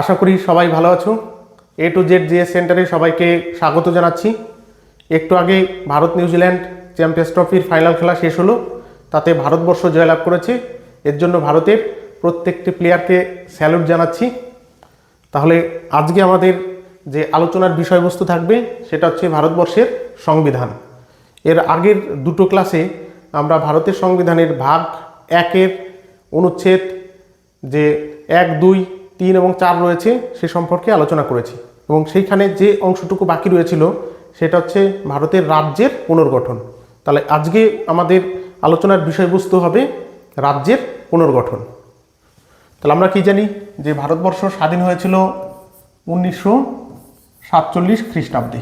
আশা করি সবাই ভালো আছো। এ টু জেড জিএস সেন্টারে সবাইকে স্বাগত জানাচ্ছি। একটু আগে ভারত নিউজিল্যান্ড চ্যাম্পিয়ন্স ট্রফির ফাইনাল খেলা শেষ হলো। তাতে ভারতবর্ষ জয়লাভ করেছে। এর জন্য ভারতের প্রত্যেকটি প্লেয়ারকে স্যালুট জানাচ্ছি। তাহলে আজকে আমাদের যে আলোচনার বিষয়বস্তু থাকবে, সেটা হচ্ছে ভারতবর্ষের সংবিধান। এর আগের দুটো ক্লাসে আমরা ভারতের সংবিধানের ভাগ একের অনুচ্ছেদ যে এক দুই তিন এবং চার রয়েছে, সে সম্পর্কে আলোচনা করেছি। এবং সেইখানে যে অংশটুকু বাকি রয়েছিল, সেটা হচ্ছে ভারতের রাজ্যের পুনর্গঠন। তাহলে আজকে আমাদের আলোচনার বিষয়বস্তু হবে রাজ্যের পুনর্গঠন। তাহলে আমরা কি জানি যে ভারতবর্ষ স্বাধীন হয়েছিল উনিশশো সাতচল্লিশ খ্রিস্টাব্দে।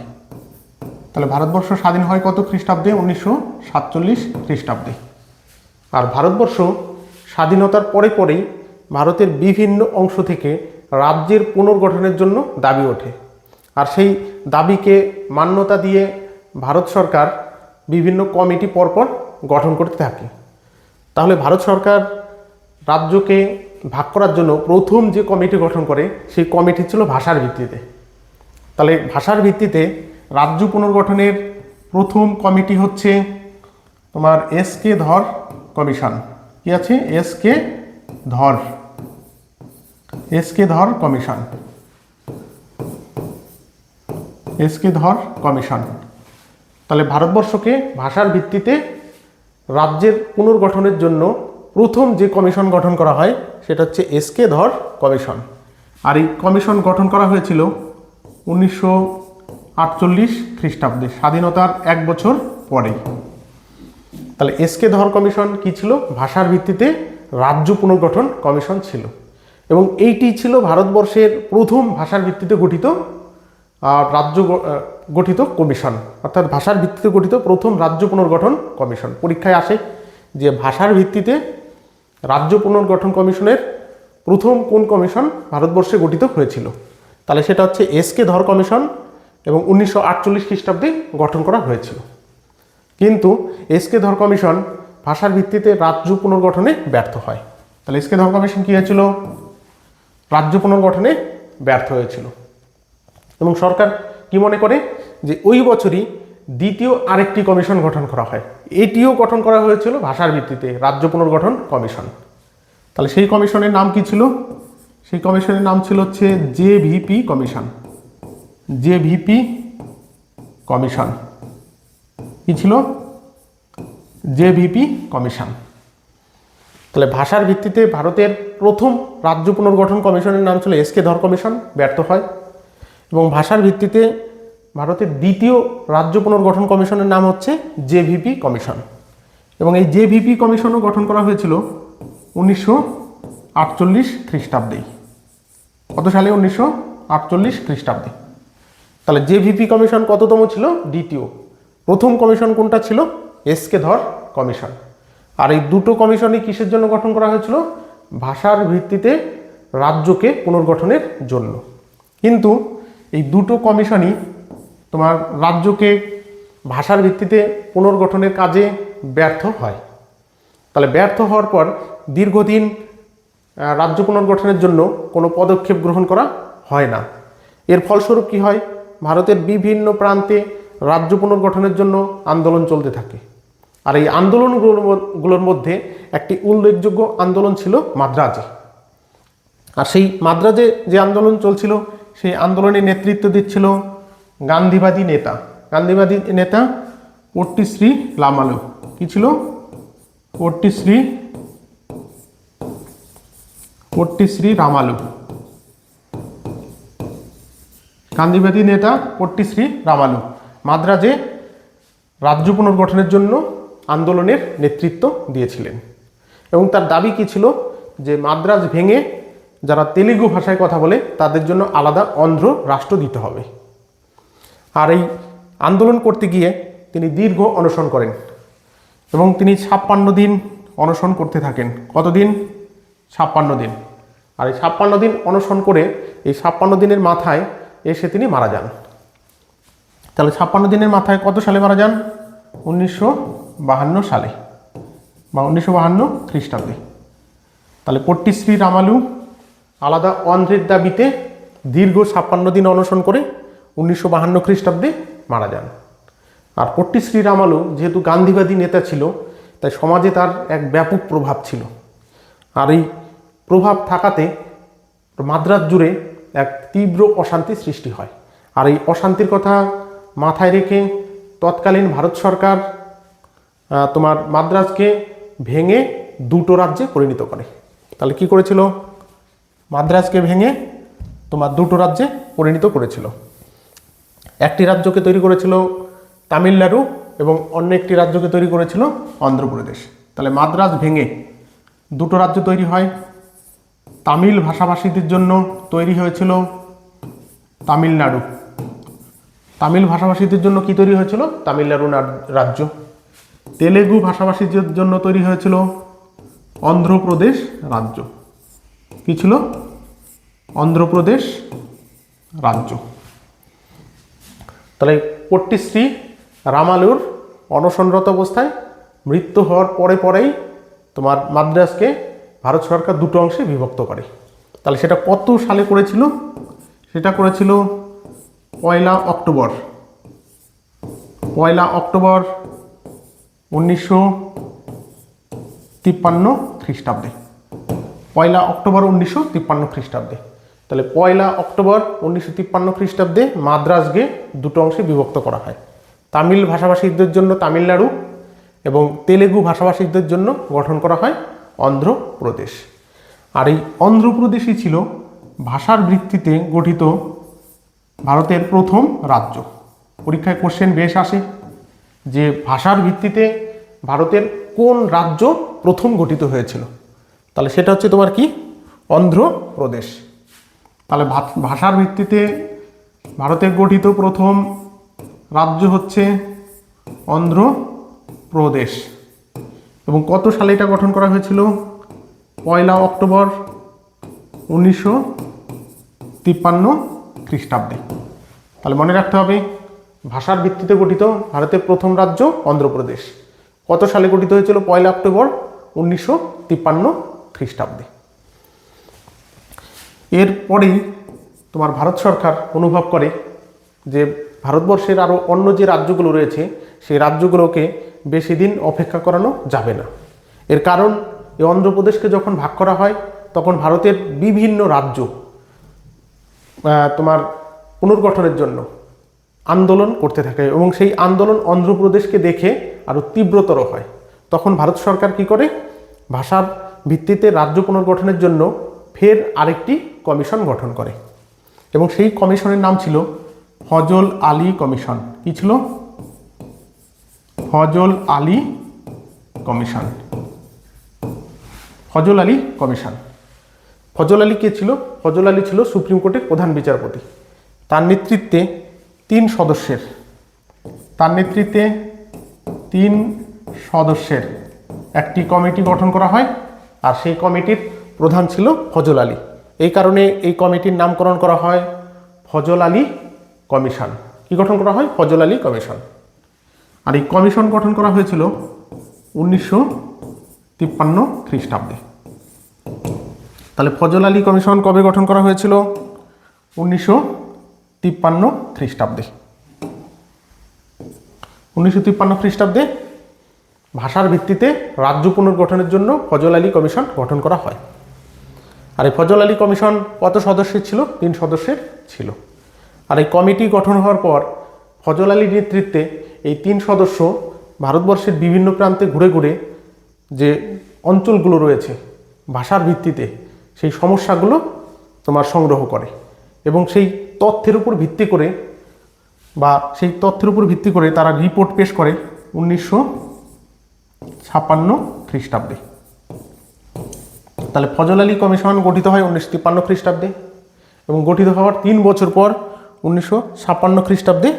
তাহলে ভারতবর্ষ স্বাধীন হয় কত খ্রিস্টাব্দে? উনিশশো সাতচল্লিশ খ্রিস্টাব্দে। আর ভারতবর্ষ স্বাধীনতার পরে পরেই ভারতের বিভিন্ন অংশ থেকে রাজ্যের পুনর্গঠনের জন্য দাবি ওঠে। আর সেই দাবিকে মান্যতা দিয়ে ভারত সরকার বিভিন্ন কমিটি পরপর গঠন করতে থাকে। তাহলে ভারত সরকার রাজ্যকে ভাগ করার জন্য প্রথম যে কমিটি গঠন করে, সেই কমিটি ছিল ভাষার ভিত্তিতে। তাহলে ভাষার ভিত্তিতে রাজ্য পুনর্গঠনের প্রথম কমিটি হচ্ছে তোমার এস কে ধর কমিশন। কি আছে? এস কে ধর। S K Dhar commission. S K Dhar commission. তাহলে ভারতবর্ষকে ভাষার ভিত্তিতে রাজ্যের পুনর্গঠনের জন্য প্রথম যে কমিশন গঠন করা হয়, সেটা হচ্ছে এস কে ধর কমিশন। আর এই কমিশন গঠন করা হয়েছিল উনিশশো আটচল্লিশ খ্রিস্টাব্দে, স্বাধীনতার এক বছর পরেই। তাহলে এস কে ধর কমিশন কি ছিল? ভাষার ভিত্তিতে রাজ্য পুনর্গঠন কমিশন ছিল। এবং এইটি ছিল ভারতবর্ষের প্রথম ভাষার ভিত্তিতে গঠিত রাজ্য গঠিত কমিশন। অর্থাৎ ভাষার ভিত্তিতে গঠিত প্রথম রাজ্য পুনর্গঠন কমিশন। পরীক্ষায় আসে যে ভাষার ভিত্তিতে রাজ্য পুনর্গঠন কমিশনের প্রথম কোন কমিশন ভারতবর্ষে গঠিত হয়েছিল। তাহলে সেটা হচ্ছে এস কে ধর কমিশন এবং উনিশশো আটচল্লিশ খ্রিস্টাব্দে গঠন করা হয়েছিল। কিন্তু এসকে ধর কমিশন ভাষার ভিত্তিতে রাজ্য পুনর্গঠনে ব্যর্থ হয়। তাহলে এসকে ধর কমিশন কী হয়েছিল? রাজ্য পুনর্গঠনে ব্যর্থ হয়েছিল। এবং সরকার কি মনে করে? যে ওই বছরই দ্বিতীয় আরেকটি কমিশন গঠন করা হয়। এটিও গঠন করা হয়েছিল ভাষার ভিত্তিতে, রাজ্য পুনর্গঠন কমিশন। তাহলে সেই কমিশনের নাম কি ছিল? সেই কমিশনের নাম ছিল হচ্ছে জেভিপি কমিশন। JVP commission. কি ছিল? JVP commission. তাহলে ভাষার ভিত্তিতে ভারতের প্রথম রাজ্য পুনর্গঠন কমিশনের নাম ছিল এসকে ধর কমিশন, ব্যর্থ হয়। এবং ভাষার ভিত্তিতে ভারতের দ্বিতীয় রাজ্য পুনর্গঠন কমিশনের নাম হচ্ছে জেভিপি কমিশন। এবং এই জেভিপি কমিশনও গঠন করা হয়েছিল উনিশশো আটচল্লিশ খ্রিস্টাব্দেই কত সালে? উনিশশো আটচল্লিশ খ্রিস্টাব্দে। তাহলে জেভিপি কমিশন কততম ছিল? দ্বিতীয়। প্রথম কমিশন কোনটা ছিল? এসকে ধর কমিশন। আর এই দুটো কমিশনই কিসের জন্য গঠন করা হয়েছিল? ভাষার ভিত্তিতে রাজ্যকে পুনর্গঠনের জন্য। কিন্তু এই দুটো কমিশনই তোমার রাজ্যকে ভাষার ভিত্তিতে পুনর্গঠনের কাজে ব্যর্থ হয়। তাহলে ব্যর্থ হওয়ার পর দীর্ঘদিন রাজ্য পুনর্গঠনের জন্য কোনো পদক্ষেপ গ্রহণ করা হয় না। এর ফলস্বরূপ কি হয়? ভারতের বিভিন্ন প্রান্তে রাজ্য পুনর্গঠনের জন্য আন্দোলন চলতে থাকে। আর এই আন্দোলনগুলোর গুলোর মধ্যে একটি উল্লেখযোগ্য আন্দোলন ছিল মাদ্রাজে। আর সেই মাদ্রাজে যে আন্দোলন চলছিল, সেই আন্দোলনে নেতৃত্ব দিচ্ছিল গান্ধীবাদী নেতা। গান্ধীবাদী নেতা পট্টিশ্রী লামালু। কি ছিল? পট্টিশ্রী পট্টিশ্রী রামালু। গান্ধীবাদী নেতা পট্টিশ্রী রামালু। মাদ্রাজে রাজ্য পুনর্গঠনের জন্য আন্দোলনের নেতৃত্ব দিয়েছিলেন। এবং তার দাবি কী ছিল? যে মাদ্রাজ ভেঙে যারা তেলুগু ভাষায় কথা বলে, তাদের জন্য আলাদা অন্ধ্র রাষ্ট্র দিতে হবে। আর এই আন্দোলন করতে গিয়ে তিনি দীর্ঘ অনশন করেন এবং তিনি ছাপ্পান্ন দিন অনশন করতে থাকেন। কতদিন? ছাপ্পান্ন দিন। আর এই ছাপ্পান্ন দিন অনশন করে এই ছাপ্পান্ন দিনের মাথায় এসে তিনি মারা যান। তাহলে ছাপ্পান্ন দিনের মাথায় কত সালে মারা যান? উনিশশো বাহান্ন সালে, বা উনিশশো বাহান্ন খ্রিস্টাব্দে। তাহলে পট্টিশ্রী রামালু আলাদা অন্ধ্রের দাবিতে দীর্ঘ ছাপ্পান্ন দিন অনশন করে উনিশশো বাহান্ন খ্রিস্টাব্দে মারা যান। আর পট্টি শ্রীরামালু যেহেতু গান্ধীবাদী নেতা ছিল, তাই সমাজে তার এক ব্যাপক প্রভাব ছিল। আর এই প্রভাব থাকাতে মাদ্রাজ জুড়ে এক তীব্র অশান্তি সৃষ্টি হয়। আর এই অশান্তির কথা মাথায় রেখে তৎকালীন ভারত সরকার তোমার মাদ্রাজকে ভেঙে দুটো রাজ্যে পরিণত করে। তাহলে কি করেছিল? মাদ্রাজকে ভেঙে তোমার দুটো রাজ্যে পরিণত করেছিল। একটি রাজ্যকে তৈরি করেছিল তামিলনাড়ু এবং অন্য একটি রাজ্যকে তৈরি করেছিল অন্ধ্রপ্রদেশ। তাহলে মাদ্রাজ ভেঙে দুটো রাজ্য তৈরি হয়। তামিল ভাষাভাষীদের জন্য তৈরি হয়েছিল তামিলনাড়ু। তামিল ভাষাভাষীদের জন্য কি তৈরি হয়েছিল? তামিলনাড়ু রাজ্য। তেলেগু ভাষাভাষীদের জন্য তৈরি হয়েছিল অন্ধ্রপ্রদেশ রাজ্য। কি ছিল? অন্ধ্রপ্রদেশ রাজ্য। তাহলে পট্টিশ্রী রামালুর অনশনরত অবস্থায় মৃত্যু হওয়ার পরে পরেই তোমার মাদ্রাসকে ভারত সরকার দুটো অংশে বিভক্ত করে। তাহলে সেটা কত সালে করেছিল? সেটা করেছিল পয়লা অক্টোবর। পয়লা অক্টোবর উনিশশো তিপ্পান্ন খ্রিস্টাব্দে। পয়লা অক্টোবর উনিশশো তিপ্পান্ন খ্রিস্টাব্দে। তাহলে পয়লা অক্টোবর উনিশশো তিপ্পান্ন খ্রিস্টাব্দে মাদ্রাজকে দুটো অংশে বিভক্ত করা হয়। তামিল ভাষাভাষীদের জন্য তামিলনাড়ু এবং তেলেগু ভাষাভাষীদের জন্য গঠন করা হয় অন্ধ্রপ্রদেশ। আর এই অন্ধ্রপ্রদেশই ছিল ভাষার ভিত্তিতে গঠিত ভারতের প্রথম রাজ্য। পরীক্ষায় কোশ্চেন বেশ আসে। যে ভাষার ভিত্তিতে ভারতের কোন রাজ্য প্রথম গঠিত হয়েছিল? তাহলে সেটা হচ্ছে তোমার কি? অন্ধ্রপ্রদেশ। তাহলে ভাষার ভিত্তিতে ভারতের গঠিত প্রথম রাজ্য হচ্ছে অন্ধ্রপ্রদেশ। এবং কত সালে এটা গঠন করা হয়েছিল? পয়লা অক্টোবর উনিশশো তিপ্পান্ন খ্রিস্টাব্দে। তাহলে মনে রাখতে হবে ভাষার ভিত্তিতে গঠিত ভারতের প্রথম রাজ্য অন্ধ্রপ্রদেশ। কত সালে গঠিত হয়েছিল পয়লা অক্টোবর? উনিশশো তিপ্পান্ন খ্রিস্টাব্দে। এরপরেই তোমার ভারত সরকার অনুভব করে যে ভারতবর্ষের আরও অন্য যে রাজ্যগুলো রয়েছে, সেই রাজ্যগুলোকে বেশি দিন অপেক্ষা করানো যাবে না। এর কারণ এই অন্ধ্রপ্রদেশকে যখন ভাগ করা হয়, তখন ভারতের বিভিন্ন রাজ্য তোমার পুনর্গঠনের জন্য আন্দোলন করতে থাকে এবং সেই আন্দোলন অন্ধ্রপ্রদেশকে দেখে আরও তীব্রতর হয়। তখন ভারত সরকার কি করে? ভাষার ভিত্তিতে রাজ্য পুনর্গঠনের জন্য ফের আরেকটি কমিশন গঠন করে। এবং সেই কমিশনের নাম ছিল ফজল আলী কমিশন। কি ছিল? ফজল আলী কমিশন। ফজল আলী কমিশন। ফজল আলী কে ছিল? ফজল আলী ছিল সুপ্রিম কোর্টের প্রধান বিচারপতি। তার নেতৃত্বে তিন সদস্যের। তার নেতৃত্বে তিন সদস্যের একটি কমিটি গঠন করা হয় আর সেই কমিটির প্রধান ছিল ফজল আলী। এই কারণে এই কমিটির নামকরণ করা হয় ফজল আলী কমিশন। কি গঠন করা হয়? ফজল আলী কমিশন। আর এই কমিশন গঠন করা হয়েছিল উনিশশো তিপ্পান্ন খ্রিস্টাব্দে। তাহলে ফজল আলী কমিশন কবে গঠন করা হয়েছিল? উনিশশো তিপ্পান্ন খ্রিস্টাব্দে। উনিশশো তিপ্পান্ন খ্রিস্টাব্দে ভাষার ভিত্তিতে রাজ্য পুনর্গঠনের জন্য ফজল আলী কমিশন গঠন করা হয়। আর এই ফজল আলী কমিশন কত সদস্যের ছিল? তিন সদস্যের ছিল। আর এই কমিটি গঠন হওয়ার পর ফজল আলীর নেতৃত্বে এই তিন সদস্য ভারতবর্ষের বিভিন্ন প্রান্তে ঘুরে ঘুরে যে অঞ্চলগুলো রয়েছে, ভাষার ভিত্তিতে সেই সমস্যাগুলো তোমার সংগ্রহ করে এবং সেই তথ্যের উপর ভিত্তি করে বা সেই তথ্যের উপর ভিত্তি করে তারা রিপোর্ট পেশ করে উনিশশো ছাপ্পান্ন খ্রিস্টাব্দে। তাহলে ফজল আলী কমিশন গঠিত হয় উনিশশো তিপ্পান্ন খ্রিস্টাব্দে এবং গঠিত হওয়ার তিন বছর পর উনিশশো ছাপ্পান্ন খ্রিস্টাব্দে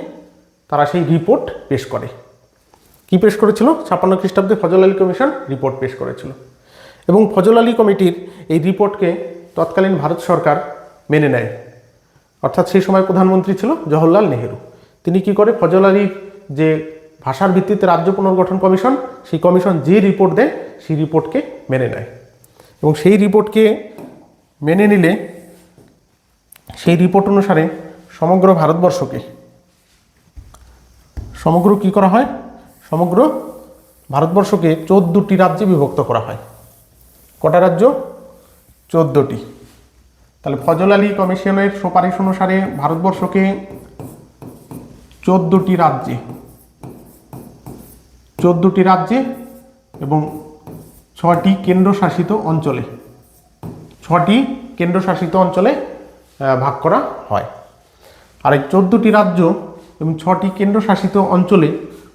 তারা সেই রিপোর্ট পেশ করে। কি পেশ করেছিল? ছাপ্পান্ন খ্রিস্টাব্দে ফজল আলী কমিশন রিপোর্ট পেশ করেছিল। এবং ফজল আলী কমিটির এই রিপোর্টকে তৎকালীন ভারত সরকার মেনে নেয়। অর্থাৎ সেই সময় প্রধানমন্ত্রী ছিল জওহরলাল নেহেরু। তিনি কি করে? ফজল আলীর যে ভাষার ভিত্তিতে রাজ্য পুনর্গঠন কমিশন, সেই কমিশন যে রিপোর্ট দেয়, সেই রিপোর্টকে মেনে নেয়। এবং সেই রিপোর্টকে মেনে নিলে সেই রিপোর্ট অনুসারে সমগ্র ভারতবর্ষকে, সমগ্র কি করা হয়? সমগ্র ভারতবর্ষকে চোদ্দোটি রাজ্যে বিভক্ত করা হয়। কটা রাজ্য? চোদ্দোটি। তাহলে ফজল আলী কমিশনের সুপারিশ অনুসারে ভারতবর্ষকে চোদ্দোটি রাজ্যে চোদ্দোটি রাজ্যে এবং ছটি কেন্দ্রশাসিত অঞ্চলে ছটি কেন্দ্রশাসিত অঞ্চলে ভাগ করা হয়। আর এই চোদ্দোটি রাজ্য এবং ছটি কেন্দ্রশাসিত অঞ্চলে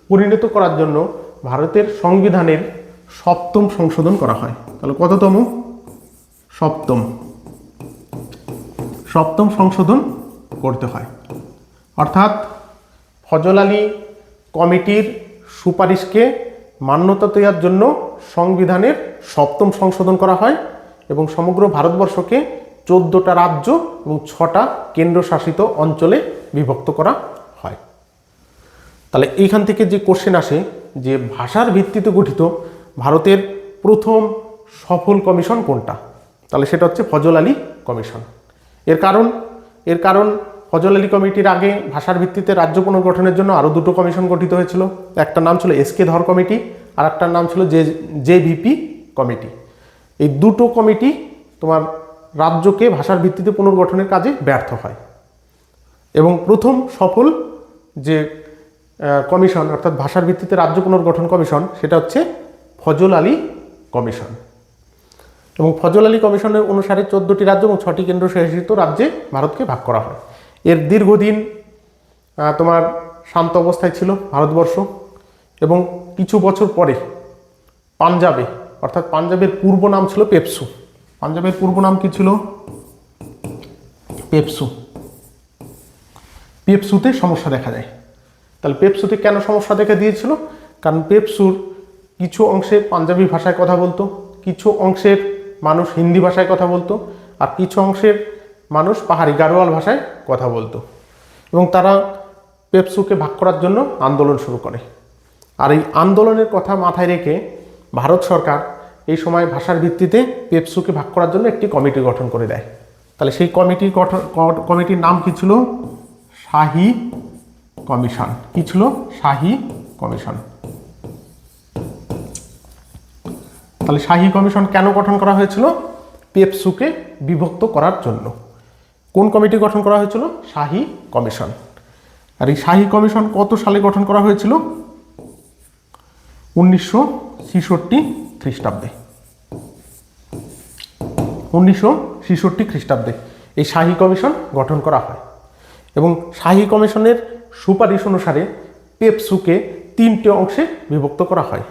পরিণত করার জন্য ভারতের সংবিধানের সপ্তম সংশোধন করা হয়। তাহলে কততম? সপ্তম। সপ্তম সংশোধন করতে হয়। অর্থাৎ ফজল আলী কমিটির সুপারিশকে মান্যতা দেওয়ার জন্য সংবিধানের সপ্তম সংশোধন করা হয় এবং সমগ্র ভারতবর্ষকে চোদ্দোটা রাজ্য এবং ছটা কেন্দ্রশাসিত অঞ্চলে বিভক্ত করা হয়। তাহলে এইখান থেকে যে কোশ্চেন আসে, যে ভাষার ভিত্তিতে গঠিত ভারতের প্রথম সফল কমিশন কোনটা? তাহলে সেটা হচ্ছে ফজল আলী কমিশন। এর কারণ এর কারণ ফজল আলী কমিটির আগে ভাষার ভিত্তিতে রাজ্য পুনর্গঠনের জন্য আরও দুটো কমিশন গঠিত হয়েছিল। একটা নাম ছিল এসকে ধর কমিটি, আর একটার নাম ছিল জে, জেভিপি কমিটি। এই দুটো কমিটি তোমার রাজ্যকে ভাষার ভিত্তিতে পুনর্গঠনের কাজে ব্যর্থ হয়। এবং প্রথম সফল যে কমিশন, অর্থাৎ ভাষার ভিত্তিতে রাজ্য পুনর্গঠন কমিশন, সেটা হচ্ছে ফজল আলী কমিশন। এবং ফজল আলী কমিশনের অনুসারে চোদ্দোটি রাজ্য এবং ছটি কেন্দ্র কেন্দ্রশাসিত রাজ্যে ভারতকে ভাগ করা হয়। এর দীর্ঘদিন তোমার শান্ত অবস্থায় ছিল ভারতবর্ষ এবং কিছু বছর পরে পাঞ্জাবে, অর্থাৎ পাঞ্জাবের পূর্ব নাম ছিল পেপসু। পাঞ্জাবের পূর্ব নাম কি ছিল? পেপসু। পেপসুতে সমস্যা দেখা যায়। তাহলে পেপসুতে কেন সমস্যা দেখা দিয়েছিল? কারণ পেপসুর কিছু অংশে পাঞ্জাবি ভাষায় কথা বলতো, কিছু অংশের মানুষ হিন্দি ভাষায় কথা বলতো আর কিছু অংশের মানুষ পাহাড়ি গাড়োয়াল ভাষায় কথা বলতো। এবং তারা পেপসুকে ভাগ করার জন্য আন্দোলন শুরু করে। আর এই আন্দোলনের কথা মাথায় রেখে ভারত সরকার এই সময় ভাষার ভিত্তিতে পেপসুকে ভাগ করার জন্য একটি কমিটি গঠন করে দেয়। তাহলে সেই কমিটি গঠন কমিটির নাম কী ছিল? শাহী কমিশন। কি ছিল? শাহী কমিশন। তাহলে শাহী কমিশন কেন গঠন করা হয়েছিল? পেপসুকে বিভক্ত করার জন্য। কোন কমিটি গঠন করা হয়েছিল? শাহী কমিশন। আর এই শাহী কমিশন কত সালে গঠন করা হয়েছিল? উনিশশো ছিষট্টি খ্রিস্টাব্দে। উনিশশো ছিষট্টি খ্রিস্টাব্দে এই শাহী কমিশন গঠন করা হয়। এবং শাহী কমিশনের সুপারিশ অনুসারে পেপসুকে তিনটে অংশে বিভক্ত করা হয়।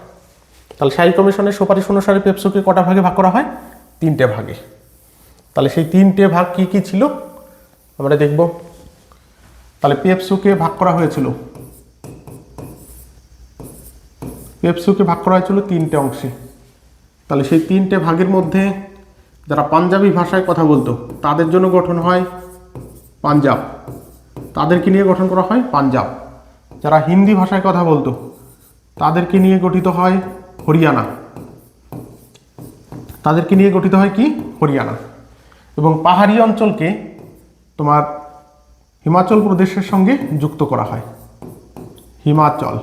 তাহলে শাহী কমিশনের সুপারিশ অনুসারে পেপসুকে কটা ভাগে ভাগ করা হয়? তিনটে ভাগে। তাহলে সেই তিনটে ভাগ কি কি ছিল? আমরা দেখব। তাহলে পেপসুকে ভাগ করা হয়েছিল। পেপসুকে ভাগ করা হয়েছিল তিনটে অংশে। তাহলে সেই তিনটে ভাগের মধ্যে যারা পাঞ্জাবি ভাষায় কথা বলতো, তাদের জন্য গঠন হয় পাঞ্জাব। তাদেরকে নিয়ে গঠন করা হয় পাঞ্জাব। যারা হিন্দি ভাষায় কথা বলতো, তাদেরকে নিয়ে গঠিত হয় হরিয়ানা। তাদেরকে নিয়ে গঠিত হয় কি? হরিয়ানা। এবং পাহাড়ি অঞ্চলকে তোমার হিমাচল প্রদেশের সঙ্গে যুক্ত করা হয়। হিমাচল।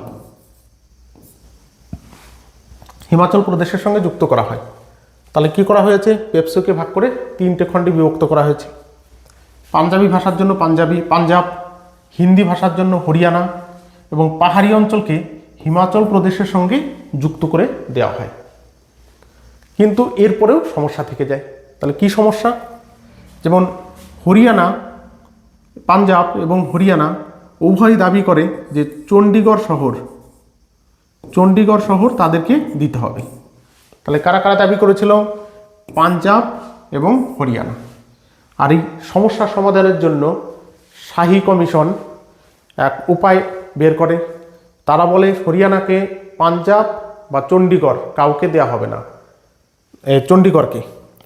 হিমাচল প্রদেশের সঙ্গে যুক্ত করা হয়। তাহলে কি করা হয়েছে? পেপসোকে ভাগ করে তিনটে খণ্ডে বিভক্ত করা হয়েছে। পাঞ্জাবি ভাষার জন্য পাঞ্জাবি, পাঞ্জাব, হিন্দি ভাষার জন্য হরিয়ানা এবং পাহাড়ি অঞ্চলকে হিমাচল প্রদেশের সঙ্গে যুক্ত করে দেওয়া হয়। কিন্তু এরপরেও সমস্যা থেকে যায়। তাহলে কি সমস্যা? যেমন হরিয়ানা, পাঞ্জাব এবং হরিয়ানা উভয়ই দাবি করে যে চণ্ডীগড় শহর চণ্ডীগড় শহর তাদেরকে দিতে হবে। তাহলে কারা কারা দাবি করেছিল? পাঞ্জাব এবং হরিয়ানা। আর এই সমস্যা সমাধানের জন্য শাহী কমিশন এক উপায় বের করে। তারা বলে হরিয়ানাকে পাঞ্জাব বা চণ্ডীগড় কাউকে দেয়া হবে না। চণ্ডীগড়কে।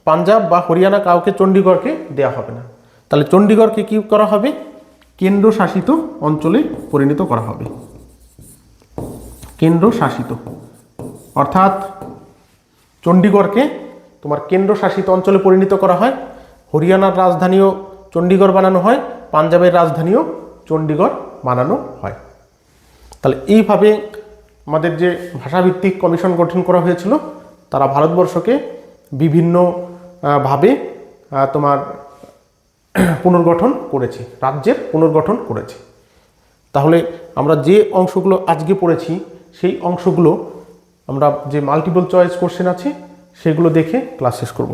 পাঞ্জাব বা হরিয়ানা কাউকে চণ্ডীগড়কে দেয়া হবে না। তাহলে চণ্ডীগড়কে কী করা হবে? কেন্দ্রশাসিত অঞ্চলে পরিণত করা হবে। কেন্দ্রশাসিত। অর্থাৎ চণ্ডীগড়কে তোমার কেন্দ্রশাসিত অঞ্চলে পরিণত করা হয়। হরিয়ানার রাজধানীও চণ্ডীগড় বানানো হয়, পাঞ্জাবের রাজধানীও চণ্ডীগড় বানানো হয়। তাহলে এইভাবে আমাদের যে ভাষাভিত্তিক কমিশন গঠন করা হয়েছিল, তারা ভারতবর্ষকে বিভিন্ন ভাবে তোমার পুনর্গঠন করেছে, রাজ্যের পুনর্গঠন করেছে। তাহলে আমরা যে অংশগুলো আজকে পড়েছি, সেই অংশগুলো আমরা যে মাল্টিপল চয়েস কোশ্চেন আছে, সেগুলো দেখে ক্লাস শেষ করব।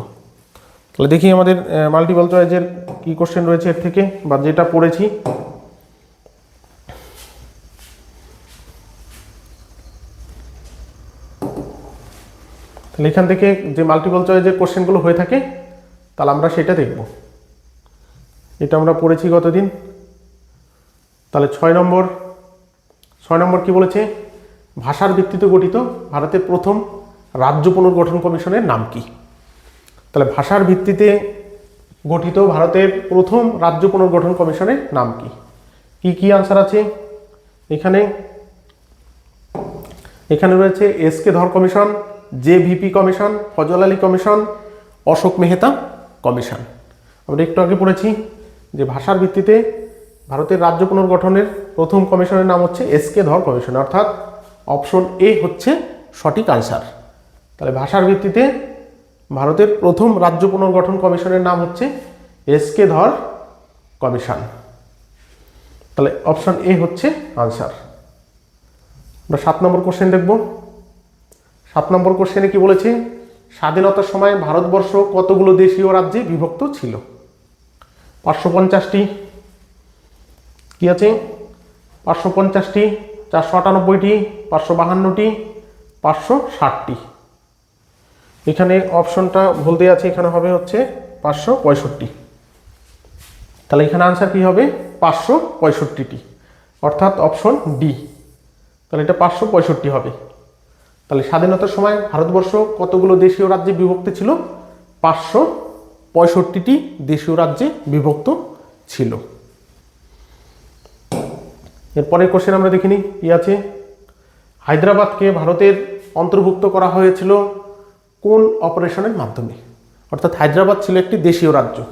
তাহলে দেখি আমাদের মাল্টিপল চয়েসের কী কোশ্চেন রয়েছে এর থেকে, বা যেটা পড়েছি তাহলে এখান থেকে যে মাল্টিপল চয়েসের কোশ্চেনগুলো হয়ে থাকে, তাহলে আমরা সেটা দেখব। এটা আমরা পড়েছি গতদিন তাহলে ছয় নম্বর ছয় নম্বর কি বলেছে? ভাষার ভিত্তিতে গঠিত ভারতের প্রথম রাজ্য পুনর্গঠন কমিশনের নাম কি? তাহলে ভাষার ভিত্তিতে গঠিত ভারতের প্রথম রাজ্য পুনর্গঠন কমিশনের নাম কি? কি কি আনসার আছে? এখানে এখানে রয়েছে S K Dhar commission J VP commission, Fazal Ali commission, Ashok Mehta commission. আমরা একটু আগে পড়েছি যে ভাষার ভিত্তিতে ভারতের রাজ্য পুনর্গঠনের প্রথম কমিশনের নাম হচ্ছে এস কে ধর কমিশন, অর্থাৎ অপশন এ হচ্ছে সঠিক আনসার। তাহলে ভাষার ভিত্তিতে ভারতের প্রথম রাজ্য পুনর্গঠন কমিশনের নাম হচ্ছে এস কে ধর কমিশন। তাহলে অপশন এ হচ্ছে আনসার। আমরা সাত নম্বর কোশ্চেন দেখব। সাত নম্বর কোশ্চেনে কি বলেছে? স্বাধীনতার সময় ভারতবর্ষ কতগুলো দেশীয় রাজ্যে বিভক্ত ছিল? পাঁচশো পঞ্চাশটি। কি আছে? পাঁচশো পঞ্চাশটি, চারশো আটানব্বইটি, পাঁচশো বাহান্নটি, পাঁচশো ষাটটি। এখানে অপশনটা ভুল দেওয়া আছে, এখানে হবে হচ্ছে পাঁচশো পঁয়ষট্টি। তাহলে এখানে আনসার কি হবে? পাঁচশো পঁয়ষট্টিটি। অর্থাৎ অপশন ডি। তাহলে এটা পাঁচশো পঁয়ষট্টি হবে। তাহলে স্বাধীনতার সময় ভারতবর্ষ কতগুলো দেশীয় রাজ্যে বিভক্ত ছিল? পাঁচশো পঁয়ষট্টিটি দেশীয় রাজ্যে বিভক্ত ছিল। এরপরের কোশ্চেন আমরা দেখিনি, কি আছে? হায়দ্রাবাদকে ভারতের অন্তর্ভুক্ত করা হয়েছিল কোন অপারেশনের মাধ্যমে? অর্থাৎ হায়দ্রাবাদ ছিল একটি দেশীয় রাজ্য।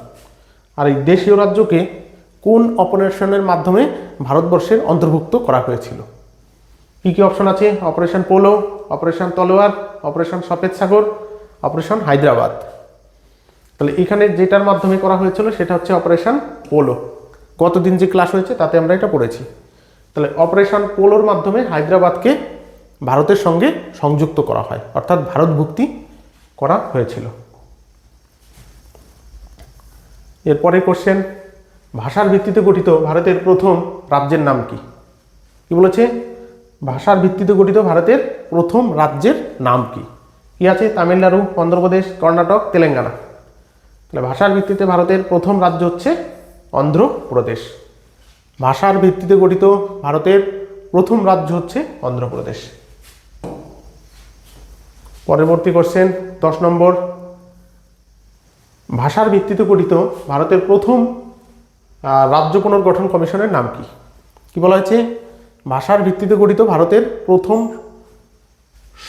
আর এই দেশীয় রাজ্যকে কোন অপারেশনের মাধ্যমে ভারতবর্ষের অন্তর্ভুক্ত করা হয়েছিল? কি কি অপশন আছে? Operation polo, operation Talwar, operation Safed Sagar, operation Hyderabad. তাহলে এখানে যেটার মাধ্যমে করা হয়েছিল সেটা হচ্ছে অপারেশন পোলো। গতদিন যে ক্লাস হয়েছে তাতে আমরা এটা পড়েছি। তাহলে অপারেশন পোলোর মাধ্যমে হায়দ্রাবাদকে ভারতের সঙ্গে সংযুক্ত করা হয়। অর্থাৎ ভারতভুক্তি করা হয়েছিল। এরপরে কোশ্চেন ভাষার ভিত্তিতে গঠিত ভারতের প্রথম রাজ্যের নাম কি? কি বলেছে? ভাষার ভিত্তিতে গঠিত ভারতের প্রথম রাজ্যের নাম কি? কি আছে? তামিলনাড়ু, অন্ধ্রপ্রদেশ, কর্ণাটক, তেলেঙ্গানা। তাহলে ভাষার ভিত্তিতে ভারতের প্রথম রাজ্য হচ্ছে অন্ধ্রপ্রদেশ। ভাষার ভিত্তিতে গঠিত ভারতের প্রথম রাজ্য হচ্ছে অন্ধ্রপ্রদেশ। পরবর্তী কোশ্চেন দশ নম্বর। ভাষার ভিত্তিতে গঠিত ভারতের প্রথম রাজ্য পুনর্গঠন কমিশনের নাম কি? কি বলা হয়েছে? ভাষার ভিত্তিতে গঠিত ভারতের প্রথম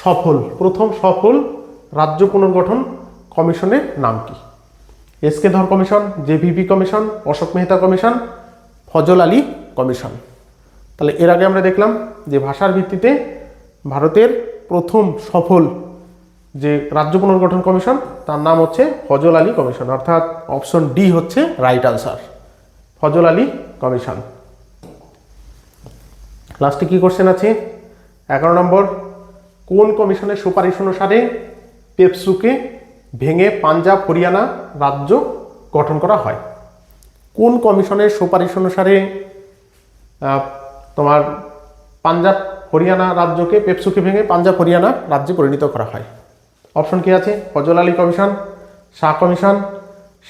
সফল প্রথম সফল রাজ্য পুনর্গঠন কমিশনের নাম কি? S K Dhar commission JVP commission, Ashok Mehta commission, Fazal Ali commission. তাহলে এর আগে আমরা দেখলাম যে ভাষার ভিত্তিতে ভারতের প্রথম সফল যে রাজ্য পুনর্গঠন কমিশন, তার নাম হচ্ছে ফজল আলী কমিশন। অর্থাৎ অপশন ডি হচ্ছে right answer, Fazal Ali commission. লাস্টে কি কোশ্চেন আছে? এগারো নম্বর, কোন কমিশনের সুপারিশ অনুসারে পেপসুকে ভেঙে পাঞ্জাব, হরিয়ানা রাজ্য গঠন করা হয়? কোন কমিশনের সুপারিশ অনুসারে তোমার পাঞ্জাব, হরিয়ানা রাজ্যকে, পেপসুকে ভেঙে পাঞ্জাব, হরিয়ানা রাজ্যে পরিণত করা হয়? অপশন কি আছে? ফজল আলী কমিশন, শাহ কমিশন,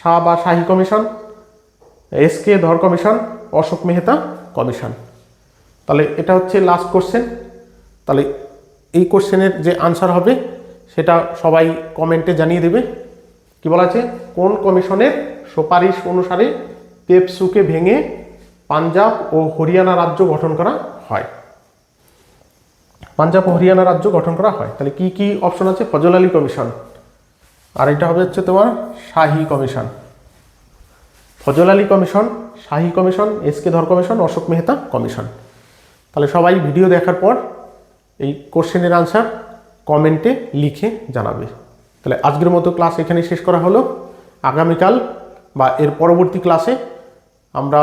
শাহ বা Shahi commission, S K Dhar commission, Ashok Mehta commission. তাহলে এটা হচ্ছে লাস্ট কোশ্চেন তাহলে এই কোশ্চেনের যে আনসার হবে, সেটা সবাই কমেন্টে জানিয়ে দেবে। কি বলা আছে? কোন কমিশনের সুপারিশ অনুসারে পেপসুকে ভেঙে পাঞ্জাব ও হরিয়ানা রাজ্য গঠন করা হয়? পাঞ্জাব ও হরিয়ানা রাজ্য গঠন করা হয়। তাহলে কি কি অপশন আছে? ফজল আলী কমিশন। আর এটা হবে হচ্ছে তোমার Shahi commission. Fazal Ali commission, Shahi commission, S K Dhar commission, Ashok Mehta commission. তাহলে সবাই ভিডিও দেখার পর এই কোশ্চেনের আনসার কমেন্টে লিখে জানাবে। তাহলে আজকের মতো ক্লাস এখানে শেষ করা হলো। আগামীকাল বা এর পরবর্তী ক্লাসে আমরা